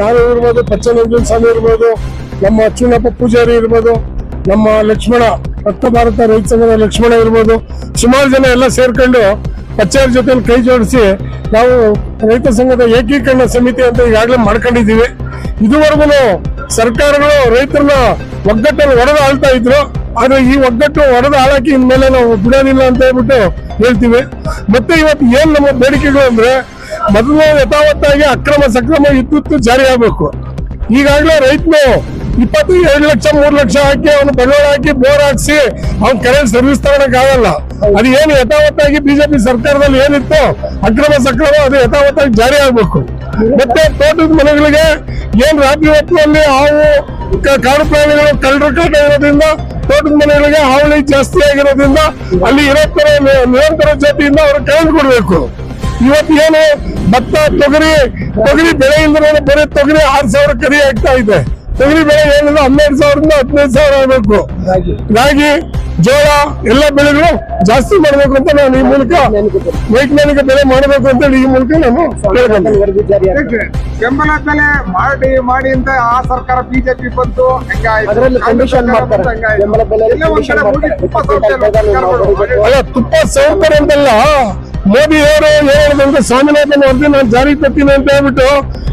ನಾನು ಇರ್ಬೋದು ಪಚ್ಚನಂಜನ್ ಸ್ವಾಮಿ ಇರ್ಬೋದು, ನಮ್ಮ ಅಚ್ಚುನಪ್ಪ ಪೂಜಾರಿ ಇರ್ಬೋದು, ನಮ್ಮ ಲಕ್ಷ್ಮಣ ರಕ್ತ ಭಾರತ ರೈತ ಸಂಘದ ಲಕ್ಷ್ಮಣ ಇರ್ಬೋದು, ಸುಮಾರು ಜನ ಎಲ್ಲ ಸೇರ್ಕೊಂಡು ಪಚ್ಚಾರ ಜೊತೆ ಕೈ ಜೋಡಿಸಿ ನಾವು ರೈತ ಸಂಘದ ಏಕೀಕರಣ ಸಮಿತಿ ಅಂತ ಈಗಾಗಲೇ ಮಾಡ್ಕೊಂಡಿದ್ದೀವಿ. ಇದುವರೆಗೂ ಸರ್ಕಾರಗಳು ರೈತರನ್ನ ಒಗ್ಗಟ್ಟನ್ನು ಒಡೆದು ಆಳ್ತಾ ಇದ್ರು. ಆದ್ರೆ ಈ ಒಗ್ಗಟ್ಟು ಒಡೆದು ಹಾಳಾಕಿ ಇನ್ಮೇಲೆ ನಾವು ಬಿಡೋದಿಲ್ಲ ಅಂತ ಹೇಳ್ಬಿಟ್ಟು ಹೇಳ್ತೀವಿ. ಮತ್ತೆ ಇವತ್ತು ಏನ್ ನಮ್ಮ ಬೇಡಿಕೆಗಳು ಅಂದ್ರೆ ಮೊದಲು ಯಥಾವತ್ತಾಗಿ ಅಕ್ರಮ ಸಕ್ರಮ ವಿದ್ಯುತ್ ಜಾರಿ ಆಗ್ಬೇಕು. ಈಗಾಗಲೇ ರೈತನು ಇಪ್ಪತ್ತು ಎರಡು ಲಕ್ಷ, ಮೂರು ಲಕ್ಷ ಹಾಕಿ ಅವನು ಬಂಡವಾಳ ಹಾಕಿ ಬೋರ್ ಹಾಕ್ಸಿ ಅವ್ನ ಕರೆಂಟ್ ಸರ್ವಿಸ್ ತಗೊಳಕ್ ಆಗಲ್ಲ. ಅದು ಏನು ಯಥಾವತ್ತಾಗಿ ಬಿಜೆಪಿ ಸರ್ಕಾರದಲ್ಲಿ ಏನಿತ್ತು ಅಕ್ರಮ ಸಕ್ರಮ ಅದು ಯಥಾವತ್ತಾಗಿ ಜಾರಿ ಆಗ್ಬೇಕು. ಮತ್ತೆ ತೋಟದ ಮನೆಗಳಿಗೆ ಏನ್ ರಾತ್ರಿ ಹೊತ್ತಿನಲ್ಲಿ ಹಾವು ಕಾಡು ಪ್ರಾಣಿಗಳು ಕಳ್ಳರು ಕಾಟ ಇರೋದ್ರಿಂದ ತೋಟದ ಮನೆಗಳಿಗೆ ಹಾವಳಿ ಜಾಸ್ತಿ ಆಗಿರೋದ್ರಿಂದ ಅಲ್ಲಿ ಇರೋ ತರ ನಿರಂತರ ಜಾತಿಯಿಂದ ಅವ್ರಿಗೆ ಕರೆಂಟ್ ಕೊಡ್ಬೇಕು ಇವತ್ತು ಏನು ಭತ್ತ ತೊಗರಿ ತೊಗರಿ ಬೆಳೆ ಇಲ್ದ್ರೆ ಬರೀ ತೊಗರಿ ಆರ್ ಸಾವಿರ ಕರಿ ಆಗ್ತಾ ಇದೆ. ತೊಗರಿ ಬೆಳೆ ಏನಿಲ್ಲ ಹನ್ನೆರಡು ಸಾವಿರದಿಂದ ಹದಿನೈದು ಸಾವಿರ ಆಗಬೇಕು. ರಾಗಿ. ಜೋಳ ಎಲ್ಲ ಬೆಳೆಗಳು ಜಾಸ್ತಿ ಮಾಡಬೇಕು ಅಂತ ನಾನು ಈ ಮೂಲಕ ವೈಜ್ಞಾನಿಕ ಬೆಳೆ ಮಾಡಬೇಕು ಅಂತ ಹೇಳಿ ಈ ಮೂಲಕ ನಾನು? ಬೆಂಬಲ ಬೆಲೆ ಮಾಡಿ ಮಾಡಿ ಅಂತ ಆ ಸರ್ಕಾರ ಬಿಜೆಪಿ ಬಂತು. ಅಲ್ಲ ತುಪ್ಪ ಸೌಕರ್ಯ ಅಂತಲ್ಲ. ಮೋದಿ ಅವರು ಹೇಳಿದಂತೆ ಸ್ವಾಮಿನಾಥನ್ ವರದಿ ನಾನು ಜಾರಿಗೆ ತರ್ತೀನಿ ಅಂತ ಹೇಳ್ಬಿಟ್ಟು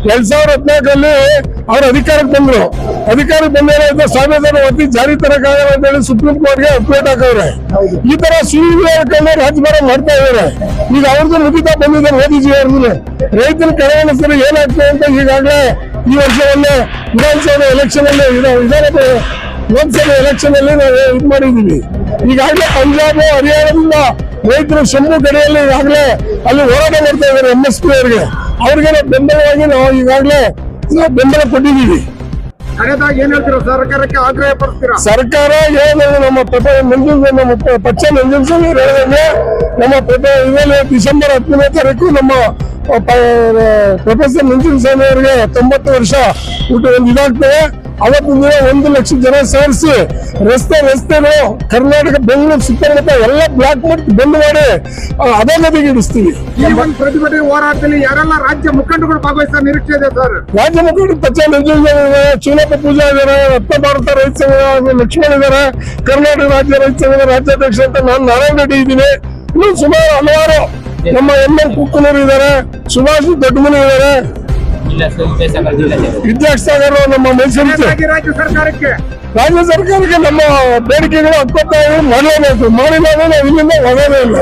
ಎರಡ್ ಸಾವಿರದ ಹದಿನಾಲ್ಕಲ್ಲಿ ಅವ್ರ ಅಧಿಕಾರಕ್ಕೆ ಬಂದ್ರು. ಅಧಿಕಾರಕ್ಕೆ ಬಂದರೆ ಸ್ವಾಮಿನಾಥನ್ ವರದಿ ಜಾರಿ ತರಕಾಗಲ್ಲ ಅಂತ ಹೇಳಿ ಸುಪ್ರೀಂ ಕೋರ್ಟ್ಗೆ ಅಪ್ಡೇಟ್ ಹಾಕವ್ರೆ. ಈ ತರ ಸುಳ್ಳು ರಾಜಭಾರ ಮಾಡ್ತಾ ಇದಾರೆ. ಈಗ ಅವ್ರದ್ದು ಮುಗಿತಾ ಬಂದಿದೆ ಮೋದಿಜಿ ಅವ್ರದ್ದು ರೈತರ ಸರಿ ಏನಾಗ್ತದೆ ಅಂತ ಈಗಾಗಲೇ ಈ ವರ್ಷವಲ್ಲೇ ವಿಧಾನಸಭೆ ಎಲೆಕ್ಷನ್ ಅಲ್ಲಿ ವಿಧಾನಸಭೆ ಲೋಕಸಭೆ ಎಲೆಕ್ಷನ್ ಅಲ್ಲಿ ನಾವು ಇದು ಮಾಡಿದೀವಿ ಈಗಾಗಲೇ ಪಂಜಾಬ್, ಹರಿಯಾಣದಿಂದ ರೈತರು ಶಂಭು ಗಡಿಯಲ್ಲಿ ಈಗಾಗಲೇ ಅಲ್ಲಿ ಹೋರಾಟ ಮಾಡ್ತಾ ಇದ್ದಾರೆ ಎಂ ಎಸ್ ಪಿ ಅವರಿಗೆ. ಬೆಂಬಲವಾಗಿ ನಾವು ಈಗಾಗಲೇ ನಾವು ಬೆಂಬಲ ಕೊಟ್ಟಿದ್ದೀವಿ. ಕಡೆದಾಗಿ ಏನ್ ಹೇಳ್ತೀರಾ? ಸರ್ಕಾರಕ್ಕೆ ಆಗ್ರಹ ಪಡಿಸ್ತೀರಾ? ಸರ್ಕಾರ ಹೇಳಿದ್ರೆ ನಮ್ಮ ಪ್ರಪ ನಂಜನ್ ನಮ್ಮ ಪಕ್ಷ ಪಚ್ಚ ನಂಜನ್ ಸ್ವಾಮಿ ಹೇಳಿದಂಗೆ ನಮ್ಮ ಪ್ರಪ ಇದರಲ್ಲಿ ಡಿಸೆಂಬರ್ ಹತ್ತನೇ ತಾರೀಕು ನಮ್ಮ ಪ್ರೊಫೆಸರ್ ನಂಜನ್ ಸ್ವಾಮಿ ಅವರಿಗೆ ತೊಂಬತ್ತು ವರ್ಷ ಊಟ ಒಂದು ಇದಾಗ್ತದೆ. ಅವತ್ತಿನ ದಿನ ಒಂದು ಲಕ್ಷ ಜನ ಸೇರಿಸಿ ರಸ್ತೆ ರಸ್ತೆಗಳು ಕರ್ನಾಟಕ ಬೆಂಗಳೂರು ಸುತ್ತಮುತ್ತ ಎಲ್ಲ ಬ್ಲಾಕ್ ಮಾಡಿ ಬಂದ್ ಮಾಡಿ ಅದೇ ಅಧೋಗತಿಗೆ ಇಡಿಸ್ತೀವಿ. ಈ ಒಂದು ಪ್ರತಿಭಟನೆ ಹೋರಾಟದಲ್ಲಿ ಯಾರೆಲ್ಲ ರಾಜ್ಯ ಮುಖಂಡಗಳು ಭಾಗವಹಿಸೋ ನಿರೀಕ್ಷೆ ಇದೆ ಸರ್? ರಾಜ್ಯ ಮುಖಂಡರು ಪಚ್ಚ ಚೂನಪ್ಪ ಪೂಜಾ ಇದ್ದಾರೆ ರತ್ನ ಭಾರತ ರೈತ ಸಂಘದ ಲಕ್ಷ್ಮಣ್ ಇದ್ದಾರೆ ಕರ್ನಾಟಕ ರಾಜ್ಯ ರೈತ ಸಂಘದ ರಾಜ್ಯಾಧ್ಯಕ್ಷ ಅಂತ ನಾನು ನಾರಾಯಣ ರೆಡ್ಡಿ ಇದ್ದೀನಿ. ಇನ್ನು ಸುಮಾರು ಹಲವಾರು ನಮ್ಮ ಎಂ ಎಲ್ ಕುಕ್ಕನೂರು ಇದ್ದಾರೆ ಸುಭಾಷ್ ದೊಡ್ಡಮನಿ ಇದ್ದಾರೆ ವಿದ್ಯಾಸಾಗರ್ ನಮ್ಮ ಮೈಸೂರು ರಾಜ್ಯ ಸರ್ಕಾರಕ್ಕೆ. ರಾಜ್ಯ ಸರ್ಕಾರಕ್ಕೆ ನಮ್ಮ ಬೇಡಿಕೆಗಳು ಹಕ್ಕೊತ್ತಾಯ ಮಾಡಲೇಬೇಕು. ಮಾಡಿಲ್ಲ ಅಂದ್ರೆ ನಾವು ಇಲ್ಲಿಂದ ಹೋಗೋದೇ ಇಲ್ಲ.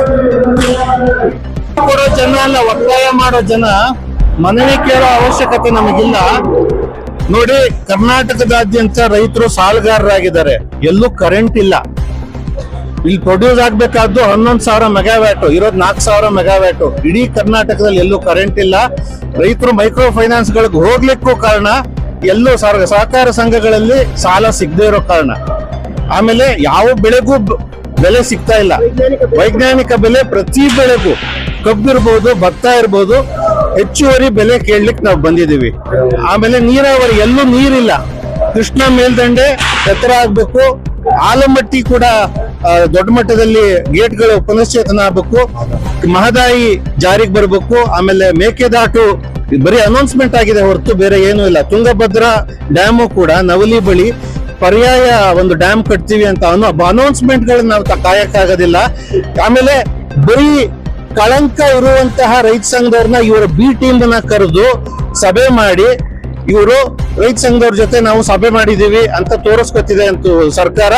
ಕೊಡೋ ಜನ ಅಲ್ಲ ಒತ್ತಾಯ ಮಾಡೋ ಜನ ಮನವಿ ಕೇಳೋ ಅವಶ್ಯಕತೆ ನಮಗಿಲ್ಲ. ನೋಡಿ ಕರ್ನಾಟಕದಾದ್ಯಂತ ರೈತರು ಸಾಲಗಾರರಾಗಿದ್ದಾರೆ. ಎಲ್ಲೂ ಕರೆಂಟ್ ಇಲ್ಲ. ಇಲ್ಲಿ ಪ್ರೊಡ್ಯೂಸ್ ಆಗ್ಬೇಕಾದ್ದು ಹನ್ನೊಂದು ಸಾವಿರ ಮೆಗಾವ್ಯಾಟ್ ಇರೋದು ನಾಲ್ಕು ಸಾವಿರ ಮೆಗಾವ್ಯಾಟ್ ಇಡೀ ಕರ್ನಾಟಕದಲ್ಲಿ ಎಲ್ಲೂ ಕರೆಂಟ್ ಇಲ್ಲ. ರೈತರು ಮೈಕ್ರೋ ಫೈನಾನ್ಸ್ ಗಳಿಗೆ ಹೋಗ್ಲಿಕ್ಕೂ ಕಾರಣ ಎಲ್ಲೂ ಸಹಕಾರ ಸಂಘಗಳಲ್ಲಿ ಸಾಲ ಸಿಗದೆ ಇರೋ ಕಾರಣ. ಆಮೇಲೆ ಯಾವ ಬೆಳೆಗೂ ಬೆಲೆ ಸಿಗ್ತಾ ಇಲ್ಲ. ವೈಜ್ಞಾನಿಕ ಬೆಲೆ ಪ್ರತಿ ಬೆಳೆಗೂ ಕಬ್ಬು ಇರ್ಬೋದು, ಭತ್ತ ಇರ್ಬೋದು, ಹೆಚ್ಚುವರಿ ಬೆಲೆ ಕೇಳಲಿಕ್ಕೆ ನಾವು ಬಂದಿದ್ದೀವಿ. ಆಮೇಲೆ ನೀರಾವರಿ, ಎಲ್ಲೂ ನೀರಿಲ್ಲ. ಕೃಷ್ಣ ಮೇಲ್ದಂಡೆ ಎತ್ತರ ಆಗ್ಬೇಕು. ಆಲಮಟ್ಟಿ ಕೂಡ ದೊಡ್ಡ ಮಟ್ಟದಲ್ಲಿ ಗೇಟ್ಗಳು ಪುನಶ್ಚೇತನ ಆಗ್ಬೇಕು, ಮಹದಾಯಿ ಜಾರಿಗೆ ಬರಬೇಕು, ಆಮೇಲೆ ಮೇಕೆದಾಟು, ಬರೀ ಅನೌನ್ಸ್ಮೆಂಟ್ ಆಗಿದೆ ಹೊರತು ಬೇರೆ ಏನೂ ಇಲ್ಲ. ತುಂಗಭದ್ರಾ ಡ್ಯಾಮು ಕೂಡ ನವಲಿ ಬಳಿ ಪರ್ಯಾಯ ಒಂದು ಡ್ಯಾಮ್ ಕಟ್ತೀವಿ ಅಂತ ಅನ್ನೋ ಅನೌನ್ಸ್ಮೆಂಟ್ ಗಳನ್ನ ನಾವು ಕಾಯಕ್ಕಾಗೋದಿಲ್ಲ. ಆಮೇಲೆ ಬರೀ ಕಳಂಕ ಇರುವಂತಹ ರೈತ ಸಂಘದವ್ರನ್ನ ಇವರ ಬಿ ಟೀಮ್ ಕರೆದು ಸಭೆ ಮಾಡಿ ಇವರು ರೈತ ಸಂಘದವ್ರ ಜೊತೆ ನಾವು ಸಭೆ ಮಾಡಿದೀವಿ ಅಂತ ತೋರಿಸ್ಕೊತಿದೆ ಅಂತ ಸರ್ಕಾರ.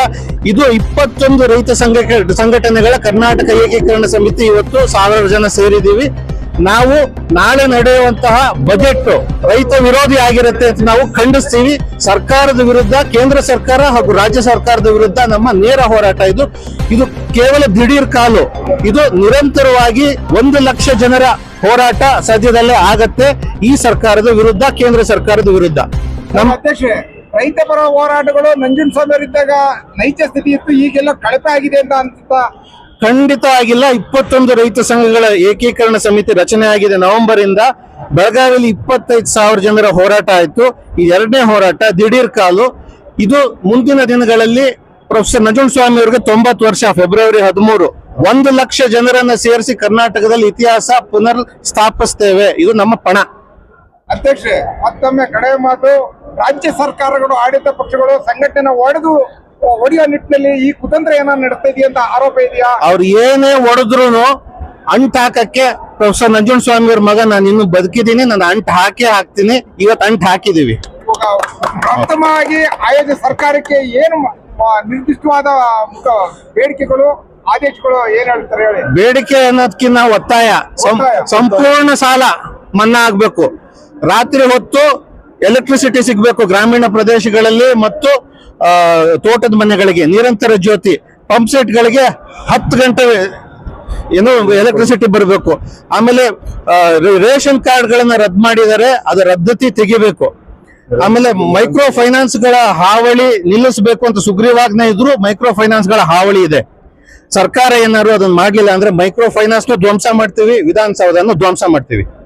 ಇದು ಇಪ್ಪತ್ತೊಂದು ರೈತ ಸಂಘ, ಸಂಘಟನೆಗಳ ಕರ್ನಾಟಕ ಏಕೀಕರಣ ಸಮಿತಿ ಇವತ್ತು ಸಾವಿರಾರು ಜನ ಸೇರಿದೀವಿ ನಾವು ನಾಳೆ ನಡೆಯುವಂತಹ ಬಜೆಟ್ ರೈತ ವಿರೋಧಿ ಆಗಿರುತ್ತೆ ಅಂತ ನಾವು ಖಂಡಿಸ್ತೀವಿ. ಸರ್ಕಾರದ ವಿರುದ್ಧ, ಕೇಂದ್ರ ಸರ್ಕಾರ ಹಾಗೂ ರಾಜ್ಯ ಸರ್ಕಾರದ ವಿರುದ್ಧ ನಮ್ಮ ನೇರ ಹೋರಾಟ ಇದು. ಇದು ಕೇವಲ ದಿಢೀರ್ ಕಾಲು. ಇದು ನಿರಂತರವಾಗಿ ಒಂದು ಲಕ್ಷ ಜನರ ಹೋರಾಟ ಸದ್ಯದಲ್ಲೇ ಆಗತ್ತೆ. ಈ ಸರ್ಕಾರದ ವಿರುದ್ಧ ಕೇಂದ್ರ ಸರ್ಕಾರದ ವಿರುದ್ಧ. ನಮ್ಮ ಅಧ್ಯಕ್ಷ ರೈತ ಪರ ಹೋರಾಟಗಳು ನಂಜುನ್ ಇದ್ದಾಗ ನೈಜ ಸ್ಥಿತಿ ಇತ್ತು ಈಗೆಲ್ಲ ಕಳಪೆ ಆಗಿದೆ ಅಂತ ಅನ್ಸುತ್ತಾ? ಖಂಡಿತ ಆಗಿಲ್ಲ. ಇಪ್ಪತ್ತೊಂದು ರೈತ ಸಂಘಗಳ ಏಕೀಕರಣ ಸಮಿತಿ ರಚನೆ ಆಗಿದೆ ನವೆಂಬರ್ ಇಂದ ಬೆಳಗಾವಿಯಲ್ಲಿ ಇಪ್ಪತ್ತೈದು ಸಾವಿರ ಜನರ ಹೋರಾಟ ಆಯಿತು. ಈ ಎರಡನೇ ಹೋರಾಟ ದಿಢೀರ್ ಕಾಲು. ಇದು ಮುಂದಿನ ದಿನಗಳಲ್ಲಿ ಪ್ರೊಫೆಸರ್ ನಂಜುಂಡಸ್ವಾಮಿ ಅವರಿಗೆ ತೊಂಬತ್ತು ವರ್ಷ ಫೆಬ್ರವರಿ ಹದಿಮೂರು. ಒಂದು ಲಕ್ಷ ಜನರನ್ನ ಸೇರಿಸಿ ಕರ್ನಾಟಕದಲ್ಲಿ ಇತಿಹಾಸ ಪುನರ್ ಸ್ಥಾಪಿಸ್ತೇವೆ ಇದು ನಮ್ಮ ಪಣ. ಅಧ್ಯಕ್ಷ ಮತ್ತೊಮ್ಮೆ ಕಡೆ ಮಾತು ರಾಜ್ಯ ಸರ್ಕಾರಗಳು ಆಡಳಿತ ಪಕ್ಷಗಳು ಸಂಘಟನೆ ಒಡೆದು ಒಡೆಯುವ ನಿಟ್ಟಿನಲ್ಲಿ ಈ ಕುತಂತ್ರ ಏನ ನಡೆಸ್ತಾ ಇದೆಯಾ ಅಂತ ಆರೋಪ ಇದೆಯಾ? ಅವ್ರು ಏನೇ ಒಡೆದ್ರು ಅಂಟ್ ಹಾಕಕ್ಕೆ ಪ್ರೊಫೆಸರ್ ನಂಜುಂಡ ಸ್ವಾಮಿ ಅವ್ರ ಮಗ ನಾನು ಇನ್ನು ಬದುಕಿದ್ದೀನಿ ನಾನು ಅಂಟ್ ಹಾಕಿ ಹಾಕ್ತೀನಿ. ಇವತ್ತು ಅಂಟ್ ಹಾಕಿದೀವಿ ಪ್ರಥಮವಾಗಿ ಆಯೋಜಿತ ಸರ್ಕಾರಕ್ಕೆ ಏನು ನಿರ್ದಿಷ್ಟವಾದ ಬೇಡಿಕೆಗಳು ಆದೇಶಗಳು ಏನ್ ಹೇಳ್ತಾರೆ ಹೇಳಿ? ಬೇಡಿಕೆ ಅನ್ನೋದಕ್ಕಿಂತ ಒತ್ತಾಯ. ಸಂಪೂರ್ಣ ಸಾಲ ಮನ್ನಾ ಆಗ್ಬೇಕು. ರಾತ್ರಿ ಹೊತ್ತು ಎಲೆಕ್ಟ್ರಿಸಿಟಿ ಸಿಗ್ಬೇಕು ಗ್ರಾಮೀಣ ಪ್ರದೇಶಗಳಲ್ಲಿ ಮತ್ತು ತೋಟದ ಮನೆಗಳಿಗೆ ನಿರಂತರ ಜ್ಯೋತಿ. ಪಂಪ್ ಸೆಟ್ಗಳಿಗೆ ಹತ್ತು ಗಂಟೆ ಏನು ಎಲೆಕ್ಟ್ರಿಸಿಟಿ ಬರಬೇಕು. ಆಮೇಲೆ ರೇಷನ್ ಕಾರ್ಡ್ಗಳನ್ನ ರದ್ದು ಮಾಡಿದರೆ ಅದರ ರದ್ದತಿ ತೆಗಿಬೇಕು. ಆಮೇಲೆ ಮೈಕ್ರೋ ಫೈನಾನ್ಸ್ಗಳ ಹಾವಳಿ ನಿಲ್ಲಿಸಬೇಕು ಅಂತ ಸುಗ್ರೀವಾಜ್ಞೆ ಇದ್ರು ಮೈಕ್ರೋ ಫೈನಾನ್ಸ್ಗಳ ಹಾವಳಿ ಇದೆ. ಸರ್ಕಾರ ಏನಾದ್ರು ಅದನ್ನ ಮಾಡ್ಲಿಲ್ಲ ಅಂದ್ರೆ ಮೈಕ್ರೋ ಫೈನಾನ್ಸ್ ಧ್ವಂಸ ಮಾಡ್ತೀವಿ ವಿಧಾನಸೌಧವನ್ನು ಧ್ವಂಸ ಮಾಡ್ತೀವಿ.